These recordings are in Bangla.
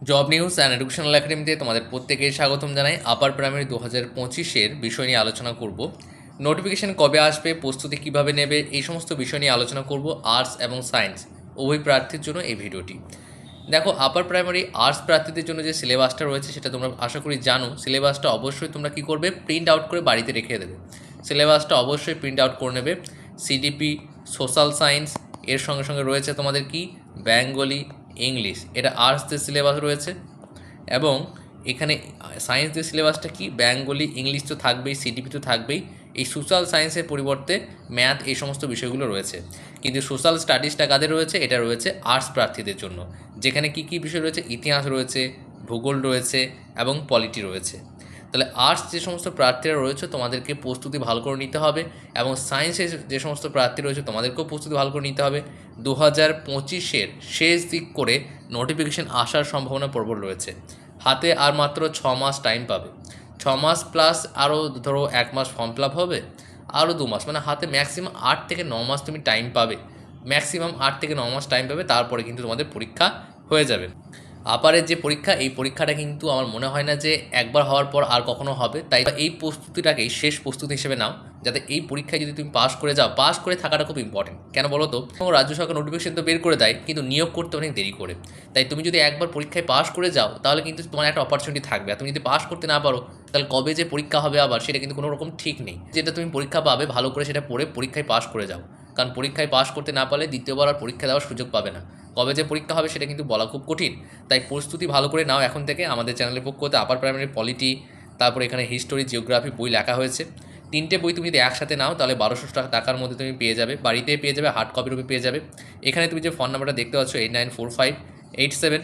জব নিউজ অ্যান্ড এডুকেশনাল একাডেমিতে তোমাদের প্রত্যেকেই স্বাগতম জানাই। আপার প্রাইমারি দু হাজার পঁচিশের বিষয় নিয়ে আলোচনা করব। নোটিফিকেশন কবে আসবে, প্রস্তুতি কীভাবে নেবে, এই সমস্ত বিষয় নিয়ে আলোচনা করব আর্টস এবং সায়েন্স উভয় প্রার্থীর জন্য এই ভিডিওটি। দেখো আপার প্রাইমারি আর্টস প্রার্থীদের জন্য যে সিলেবাসটা রয়েছে সেটা তোমরা আশা করি জানো। সিলেবাসটা অবশ্যই তোমরা কী করবে? প্রিন্ট আউট করে বাড়িতে রেখে দেবে। সিলেবাসটা অবশ্যই প্রিন্ট আউট করে নেবে। সিডিপি সোশ্যাল সায়েন্স এর সঙ্গে সঙ্গে রয়েছে তোমাদের কি? বেঙ্গলি ইংলিশ, এটা আর্টসদের সিলেবাস রয়েছে এবং এখানে সায়েন্সদের সিলেবাসটা কি? বেঙ্গলি, ইংলিশ তো থাকবেই সিটিপি তো থাকবেই। এই সোশ্যাল সায়েন্সের পরিবর্তে ম্যাথ এই সমস্ত বিষয়গুলো রয়েছে। কিন্তু সোশ্যাল স্টাডিজটা কাদের রয়েছে? এটা রয়েছে আর্টস প্রার্থীদের জন্য। যেখানে কি কি বিষয় রয়েছে? ইতিহাস রয়েছে, ভূগোল রয়েছে এবং পলিটি রয়েছে। তাহলে আর্টস যে সমস্ত প্রার্থীরা রয়েছে তোমাদেরকে প্রস্তুতি ভালো করে নিতে হবে এবং সায়েন্সের যে সমস্ত প্রার্থী রয়েছে তোমাদেরকেও প্রস্তুতি ভালো করে নিতে হবে। দু হাজার পঁচিশের শেষ দিক করে নোটিফিকেশন আসার সম্ভাবনা প্রবল রয়েছে। হাতে আর মাত্র ছ মাস টাইম পাবে। ছ মাস প্লাস আরও ধরো এক মাস ফর্ম ফিল হবে। আরও দু মাস মানে হাতে ম্যাক্সিমাম আট থেকে ন মাস তুমি টাইম পাবে। ম্যাক্সিমাম আট থেকে ন মাস টাইম পাবে, তারপরে কিন্তু তোমাদের পরীক্ষা হয়ে যাবে। আপারের যে পরীক্ষা, এই পরীক্ষাটা কিন্তু আমার মনে হয় না যে একবার হওয়ার পর আর কখনো হবে। তাই এই প্রস্তুতিটাকেই শেষ প্রস্তুতি হিসেবে নাও, যাতে এই পরীক্ষায় যদি তুমি পাস করে যাও পাস করে থাকাটা খুব ইম্পর্টেন্ট কেন বলো তো? রাজ্য সরকার নোটিফিকেশন তো বের করে দেয়, কিন্তু নিয়োগ করতে অনেক দেরি করে। তাই তুমি যদি একবার পরীক্ষায় পাস করে যাও, তাহলে কিন্তু তোমার একটা অপরচুনিটি থাকবে। আর তুমি যদি পাস করতে না পারো, তাহলে কবে যে পরীক্ষা হবে আবার, সেটা কিন্তু কোনো রকম ঠিক নেই। যেটা তুমি পরীক্ষা পাবে, ভালো করে সেটা পড়ে পরীক্ষায় পাস করে যাও। কারণ পরীক্ষায় পাশ করতে না পারলে দ্বিতীয়বার আর পরীক্ষা দেওয়ার সুযোগ পাবে না। কবে যে পরীক্ষা হবে সেটা কিন্তু বলা খুব কঠিন। তাই প্রস্তুতি ভালো করে নাও এখন থেকে। আমাদের চ্যানেলের পক্ষ হতে আপার প্রাইমারি পলিটি তারপর এখানে হিস্টোরি জিওগ্রাফি বই লেখা হয়েছে। তিনটে বই তুমি যদি একসাথে নাও তাহলে বারোশো টাকার মধ্যে তুমি পেয়ে যাবে। বাড়িতে পেয়ে যাবে হার্ড কপির উপরে পেয়ে যাবে। এখানে তুমি যে ফোন নাম্বারটা দেখতে পাচ্ছ eight nine four five eight seven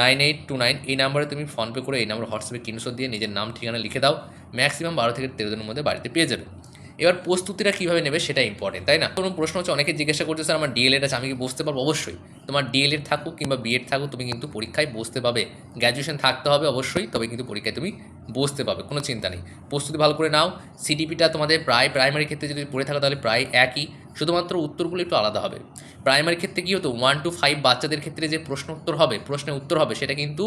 nine eight two nine এই নাম্বারে তুমি ফোনপে করে এই নাম্বার হোয়াটসঅ্যাপে কিনশো দিয়ে নিজের নাম, ঠিকানা লিখে দাও। ম্যাক্সিমাম বারো থেকে তেরো দিনের মধ্যে বাড়িতে পেয়ে যাবে। এবার প্রস্তুতিটা কীভাবে নেবে সেটা ইম্পর্টেন্ট তাই না? কোনো প্রশ্ন হচ্ছে অনেকে জিজ্ঞাসা করছে, স্যার, আমার ডিএলএড আছে, আমি কি বসতে পারব? অবশ্যই। তোমার ডিএলএড থাকুক কিংবা বিএড থাকুক, তুমি কিন্তু পরীক্ষায় বসতে পাবে। গ্র্যাজুয়েশন থাকতে হবে অবশ্যই, তবে কিন্তু পরীক্ষায় তুমি বসতে পাবে, কোনো চিন্তা নেই। প্রস্তুতি ভালো করে নাও। সিডিপিটা তোমাদের প্রায় প্রাইমারি ক্ষেত্রে যদি পড়ে থাকো, তাহলে প্রায় একই। শুধুমাত্র উত্তরগুলো একটু আলাদা হবে। প্রাইমারি ক্ষেত্রে কী হতো? ওয়ান টু ফাইভ বাচ্চাদের ক্ষেত্রে যে প্রশ্ন উত্তর হবে প্রশ্নের উত্তর হবে, সেটা কিন্তু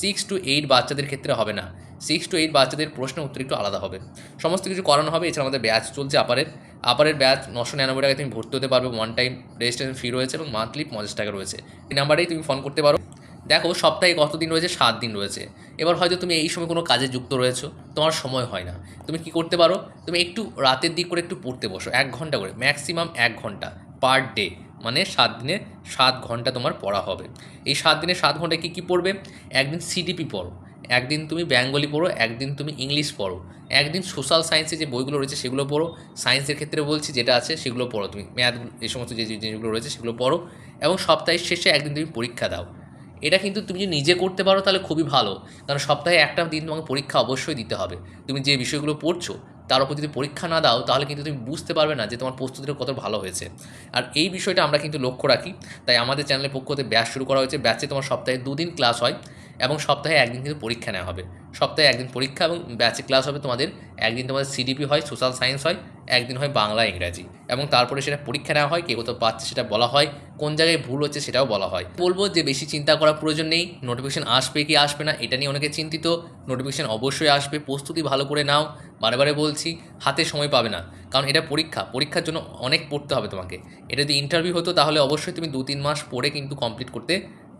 সিক্স টু এইট বাচ্চাদের ক্ষেত্রে হবে না। সিক্স টু এইট বাচ্চাদের প্রশ্নের উত্তর একটু আলাদা হবে। সমস্ত কিছু করানো হবে, এছাড়া আমাদের ব্যাচ চলছে আপারের আপারের ব্যাচ নশো নিরানব্বই টাকায় তুমি ভর্তি হতে পারবে ওয়ান টাইম রেজিস্ট্রেশন ফি রয়েছে এবং মান্থলি পঞ্চাশ টাকা রয়েছে। এই নাম্বারেই তুমি ফোন করতে পারো। দেখো, সপ্তাহে কত দিন রয়েছে? সাত দিন রয়েছে। এবার হয়তো তুমি এই সময় কোনো কাজে যুক্ত রয়েছো, তোমার সময় হয় না। তুমি কি করতে পারো? তুমি একটু রাতের দিক করে একটু পড়তে বসো, এক ঘণ্টা করে ম্যাক্সিমাম এক ঘণ্টা পার ডে মানে সাত দিনে সাত ঘণ্টা তোমার পড়া হবে। এই সাত দিনে সাত ঘন্টায় কী কী পড়বে? একদিন সিডিপি পড়ো, একদিন তুমি বেঙ্গলি পড়ো, একদিন তুমি ইংলিশ পড়ো, একদিন সোশ্যাল সায়েন্সে যে বইগুলো রয়েছে সেগুলো পড়ো সায়েন্সের ক্ষেত্রে বলছি যেটা আছে সেগুলো পড়ো তুমি ম্যাথ এই সমস্ত যে জিনিসগুলো রয়েছে সেগুলো পড়ো এবং সপ্তাহের শেষে একদিন তুমি পরীক্ষা দাও। এটা কিন্তু তুমি যদি নিজে করতে পারো তাহলে খুবই ভালো, কারণ সপ্তাহে একটা দিন তোমাকে পরীক্ষা অবশ্যই দিতে হবে। তুমি যে বিষয়গুলো পড়ছো তার উপর যদি পরীক্ষা না দাও, তাহলে কিন্তু তুমি বুঝতে পারবে না যে তোমার প্রস্তুতিটা কত ভালো হয়েছে। আর এই বিষয়টা আমরা কিন্তু লক্ষ্য রাখি। তাই আমাদের চ্যানেলের পক্ষ থেকে ব্যাচ শুরু করা হয়েছে। ব্যাচে তোমার সপ্তাহে দুদিন ক্লাস হয় এবং সপ্তাহে একদিন কিন্তু পরীক্ষা নেওয়া হবে। সপ্তাহে একদিন পরীক্ষা এবং ব্যাচে ক্লাস হবে তোমাদের। একদিন তোমাদের সিডিপি হয় সোশ্যাল সায়েন্স হয়। একদিন হয় বাংলা, ইংরাজি এবং তারপরে সেটা পরীক্ষা নেওয়া হয়, কে কোথাও পাচ্ছে সেটা বলা হয়, কোন জায়গায় ভুল হচ্ছে সেটাও বলা হয়। বলব যে বেশি চিন্তা করার প্রয়োজন নেই নোটিফিকেশান আসবে কি আসবে না, এটা নিয়ে অনেকে চিন্তিত নোটিফিকেশান অবশ্যই আসবে, প্রস্তুতি ভালো করে নাও বারে বলছি, হাতে সময় পাবে না, কারণ এটা পরীক্ষা, পরীক্ষার জন্য অনেক পড়তে হবে তোমাকে, এটা যদি ইন্টারভিউ হতো তাহলে অবশ্যই তুমি দু তিন মাস পরে কিন্তু কমপ্লিট করতে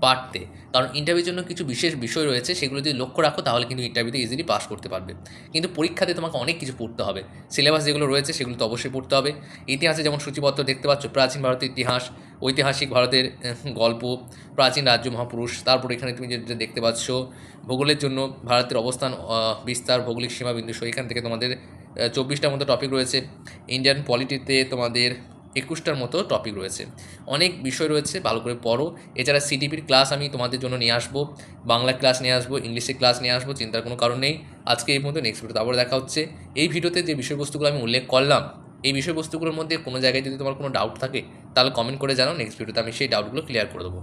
পারতে কারণ ইন্টারভিউর জন্য কিছু বিশেষ বিষয় রয়েছে, সেগুলো যদি লক্ষ্য রাখো, তাহলে কিন্তু ইন্টারভিউতে ইজিলি পাস করতে পারবে। কিন্তু পরীক্ষাতে তোমাকে অনেক কিছু পড়তে হবে। সিলেবাস যেগুলো রয়েছে, সেগুলো তো অবশ্যই পড়তে হবে। ইতিহাসে যেমন সূচিপত্র দেখতে পাচ্ছ, প্রাচীন ভারতের ইতিহাস, ঐতিহাসিক ভারতের গল্প, প্রাচীন রাজ্য মহাপুরুষ, তারপর এখানে তুমি যেটা দেখতে পাচ্ছ, ভূগোলের জন্য ভারতের অবস্থান বিস্তার, ভৌগোলিক সীমাবিন্দু, সো এখান থেকে তোমাদের চব্বিশটার মতো টপিক রয়েছে। ইন্ডিয়ান পলিটিতে তোমাদের একুশটার মতো টপিক রয়েছে। অনেক বিষয় রয়েছে, ভালো করে পড়ো। এছাড়া সিটিপির ক্লাস আমি তোমাদের জন্য নিয়ে আসব। বাংলা ক্লাস নিয়ে আসব ইংলিশে ক্লাস নিয়ে আসব, চিন্তার কোনো কারণ নেই। আজকে এই মধ্যে নেক্সট ভিডিওতে আবার দেখা হচ্ছে। এই ভিডিওতে যে বিষয়বস্তুগুলো আমি উল্লেখ করলাম, এই বিষয়বস্তুগুলোর মধ্যে কোনো জায়গায় যদি তোমার কোনো ডাউট থাকে, তাহলে কমেন্ট করে জানাও। নেক্সট ভিডিওতে আমি সেই ডাউটগুলো ক্লিয়ার করে দেবো।